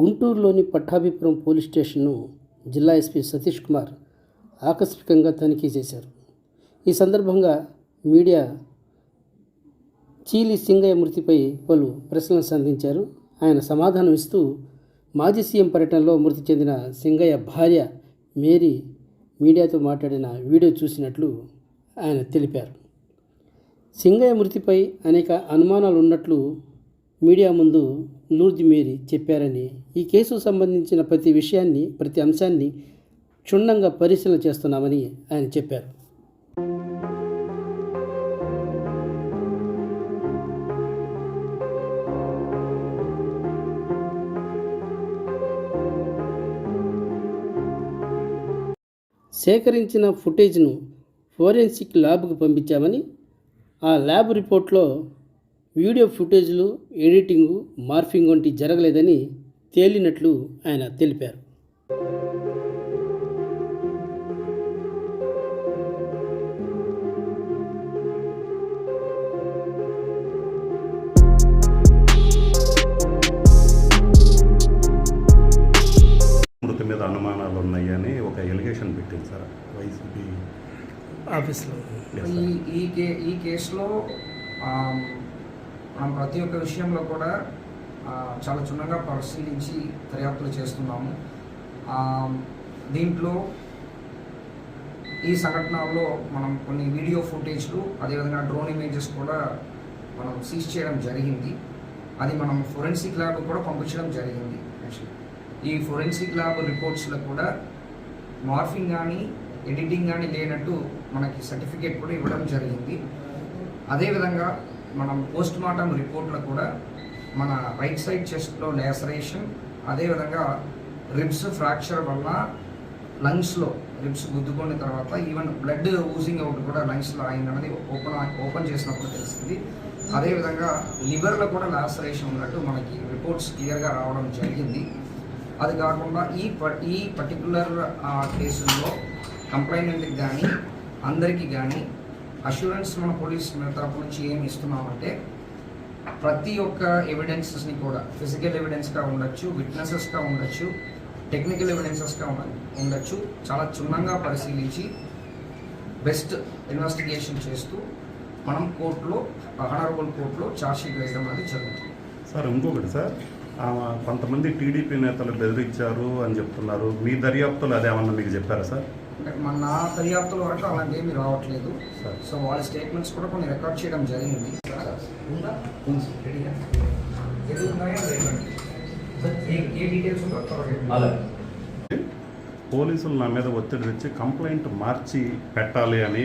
గుంటూరులోని పట్టాభిపురం పోలీస్ స్టేషన్ను జిల్లా ఎస్పీ సతీష్ కుమార్ ఆకస్మికంగా తనిఖీ చేశారు. ఈ సందర్భంగా మీడియా చీలి సింగయ్య మృతిపై పలు ప్రశ్నలు సంధించారు. ఆయన సమాధానం ఇస్తూ మాజీ సీఎం పర్యటనలో మృతి చెందిన సింగయ్య భార్య మేరీ మీడియాతో మాట్లాడిన వీడియో చూసినట్లు ఆయన తెలిపారు. సింగయ్య మృతిపై అనేక అనుమానాలు ఉన్నట్లు మీడియా ముందు లూర్ది మేరీ చెప్పారని ఈ కేసుకు సంబంధించిన ప్రతి విషయాన్ని ప్రతి అంశాన్ని క్షుణ్ణంగా పరిశీలన చేస్తున్నామని ఆయన చెప్పారు. సేకరించిన ఫుటేజ్ను ఫోరెన్సిక్ ల్యాబ్కు పంపించామని ఆ ల్యాబ్ రిపోర్ట్లో వీడియో ఫుటేజ్లు ఎడిటింగు మార్ఫింగ్ వంటి జరగలేదని తేలినట్లు ఆయన తెలిపారు. మృతి మీద అనుమానాలు ఉన్నాయని ఒక ఎలిగేషన్ పెట్టింది సార్ వైసీపీ ఆఫీస్లో. ఈ ఈ కే ఈ కేసులో మనం ప్రతి ఒక్క విషయంలో కూడా చాలా క్షుణ్ణంగా పరిశీలించి దర్యాప్తులు చేస్తున్నాము. దీంట్లో ఈ సంఘటనలో మనం కొన్ని వీడియో ఫుటేజ్లు అదేవిధంగా డ్రోన్ ఇమేజెస్ కూడా మనం సీజ్ చేయడం జరిగింది. అది మనం ఫోరెన్సిక్ ల్యాబ్ కూడా పంపించడం జరిగింది యాక్చువల్లీ ఈ ఫోరెన్సిక్ ల్యాబ్ రిపోర్ట్స్లో కూడా మార్ఫింగ్ కానీ ఎడిటింగ్ కానీ లేనట్టు మనకి సర్టిఫికేట్ కూడా ఇవ్వడం జరిగింది. అదేవిధంగా మనం పోస్ట్ మార్టం రిపోర్ట్లో కూడా మన రైట్ సైడ్ చెస్ట్లో లేసరేషన్ అదేవిధంగా రిబ్స్ ఫ్రాక్చర్ వల్ల లంగ్స్లో రిబ్స్ గుద్దుకున్న తర్వాత ఈవెన్ బ్లడ్ ఊజింగ్ అవుట్ కూడా లంగ్స్లో అయిందన్నది ఓపెన్ ఓపెన్ చేసినప్పుడు తెలిసింది అదేవిధంగా లివర్లో కూడా లాసరేషన్ ఉన్నట్టు మనకి రిపోర్ట్స్ క్లియర్గా రావడం జరిగింది. అది కాకుండా ఈ ఈ పర్టికులర్ కేసుల్లో కంప్లైంట్కి కానీ అందరికీ కానీ అష్యూరెన్స్ మన పోలీస్ తరపు నుంచి ఏమి ఇస్తున్నామంటే ప్రతి ఒక్క ఎవిడెన్సెస్ని కూడా ఫిజికల్ ఎవిడెన్స్గా ఉండొచ్చు విట్నెసెస్గా ఉండొచ్చు టెక్నికల్ ఎవిడెన్సెస్గా ఉండొచ్చు చాలా క్షుణ్ణంగా పరిశీలించి బెస్ట్ ఇన్వెస్టిగేషన్ చేస్తూ మనం కోర్టులో ఆనరబుల్ కోర్టులో ఛార్జ్షీట్ వేయడం అనేది జరుగుతుంది. సార్ ఇంకొకటి సార్ కొంతమంది టీడీపీ నేతలు బెదిరించారు అని చెప్తున్నారు. మీ దర్యాప్తులు అదేమన్నా మీకు చెప్పారా సార్? అంటే మన నా దర్యాప్తుల వరకు అలాంటి ఏమీ రావట్లేదు. సార్. సో వాళ్ళ స్టేట్మెంట్స్ కూడా కొన్ని రికార్డ్ చేయడం జరిగింది. పోలీసులు నా మీద ఒత్తిడి తెచ్చి కంప్లైంట్ మార్చి పెట్టాలి అని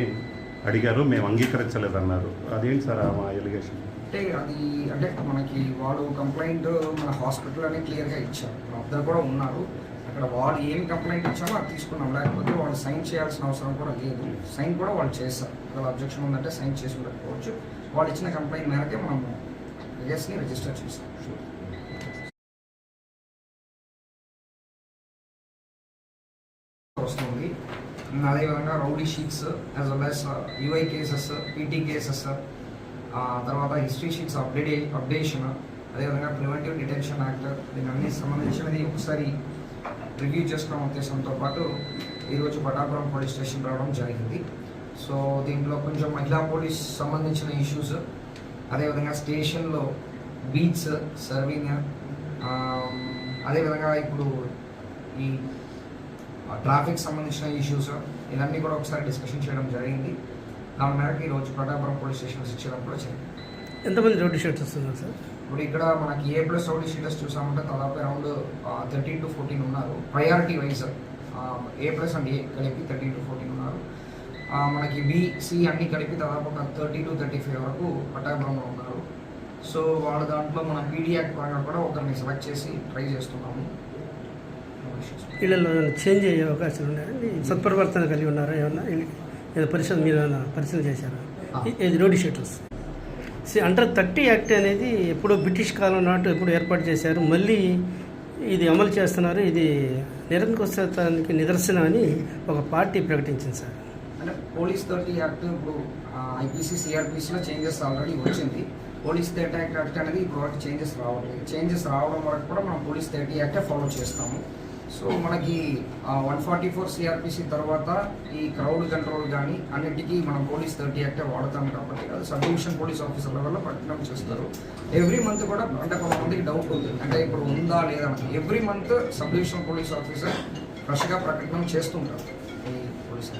అడిగారు. మేము అంగీకరించలేదన్నారు. అదేంటి సార్ ఆ ఎలిగేషన్ అంటే అది అంటే మనకి వాళ్ళు కంప్లైంట్ మన హాస్పిటల్ అని క్లియర్గా ఇచ్చారు. అందరు కూడా ఉన్నారు. అక్కడ వాళ్ళు ఏం కంప్లైంట్ ఇచ్చామో అది తీసుకున్నాం. లేకపోతే వాళ్ళు సైన్ చేయాల్సిన అవసరం కూడా లేదు. సైన్ కూడా వాళ్ళు చేస్తారు ఒకవేళ అబ్జెక్షన్ ఉందంటే సైన్ చేసి ఉండకపోవచ్చు వాళ్ళు ఇచ్చిన కంప్లైంట్ మేరకే మనం కేసుని రిజిస్టర్ చేస్తాం వస్తుంది. అదేవిధంగా rowdy sheets as well as UI cases PT cases తర్వాత హిస్టరీ షీట్స్ అప్డేట్ అప్డేషన్ అదేవిధంగా ప్రివెంటివ్ డిటెన్షన్ యాక్ట్ దీని అన్ని సంబంధించినది ఒకసారి రివ్యూ చేసుకోవడం ఉద్దేశంతో పాటు ఈరోజు పటాపురం పోలీస్ స్టేషన్ రావడం జరిగింది. సో దీంట్లో కొంచెం మహిళా పోలీస్ సంబంధించిన ఇష్యూస్ అదేవిధంగా స్టేషన్లో బీచ్ సర్వింగ్ అదేవిధంగా ఇప్పుడు ఈ ట్రాఫిక్ సంబంధించిన ఇష్యూస్ ఇవన్నీ కూడా ఒకసారి డిస్కషన్ చేయడం జరిగింది. దాని మేరకు ఈరోజు పటాపురం పోలీస్ స్టేషన్ విజిట్ చేయడం కూడా జరిగింది. ఎంతమంది రోడ్డు షర్ట్స్ వస్తున్నారు సార్? ఇప్పుడు ఇక్కడ మనకి ఏ ప్లస్ రౌడీ షీటర్స్ చూసామంటే దాదాపు అరౌండ్ థర్టీన్ టు ఫోర్టీన్ ఉన్నారు. Priority wise A plus and A కలిపి థర్టీన్ టు ఫోర్టీన్ ఉన్నారు. మనకి బి సి అన్ని కలిపి దాదాపు ఒక థర్టీ టు థర్టీ ఫైవ్ వరకు పట్టాభిపురంలో ఉన్నారు. సో వాళ్ళ దాంట్లో మన పీడీ యాక్ట్ పరంగా కూడా ఒకరిని సెలెక్ట్ చేసి ట్రై చేస్తున్నాము. వీళ్ళలో ఏమైనా చేంజ్ అయ్యే అవకాశాలు ఉన్నాయా? సత్ప్రవర్తన కలిగి ఉన్నారా? ఏమన్నా? పరిశీలన మీరు ఏమైనా పరిశీలన చేశారా? ఇది rowdy sheeters under thirty act అనేది ఎప్పుడో బ్రిటిష్ కాలం నాటు ఎప్పుడు ఏర్పాటు చేశారు. మళ్ళీ ఇది అమలు చేస్తున్నారు. ఇది నిరంకుశతానికి నిదర్శనం అని ఒక పార్టీ ప్రకటించింది సార్. అంటే పోలీస్ థర్టీ యాక్ట్ ఇప్పుడు ఐపీసీ సిఆర్పిసిలో చేంజెస్ ఆల్రెడీ వచ్చింది. పోలీస్ థర్టీ యాక్ట్ యాక్ట్ అనేది ఇప్పుడు చేంజెస్ రావట్లేదు. చేంజెస్ రావడం వరకు కూడా మనం పోలీస్ థర్టీ యాక్టే ఫాలో చేస్తాము. సో మనకి వన్ ఫార్టీ ఫోర్ సిఆర్పిసి తర్వాత ఈ క్రౌడ్ కంట్రోల్ కానీ అన్నిటికీ మనం పోలీస్ థర్టీ యాక్టే వాడతాం కాబట్టి అది సబ్ డివిజన్ పోలీస్ ఆఫీసర్ల వల్ల పట్టణం చేస్తారు. ఎవ్రీ మంత్ కూడా అంటే కొంతమందికి డౌట్ ఉంది. అంటే ఇప్పుడు ఉందా లేదా every month sub division police officer ఫ్రెష్గా ప్రకటన చేస్తుంటారు. పోలీస్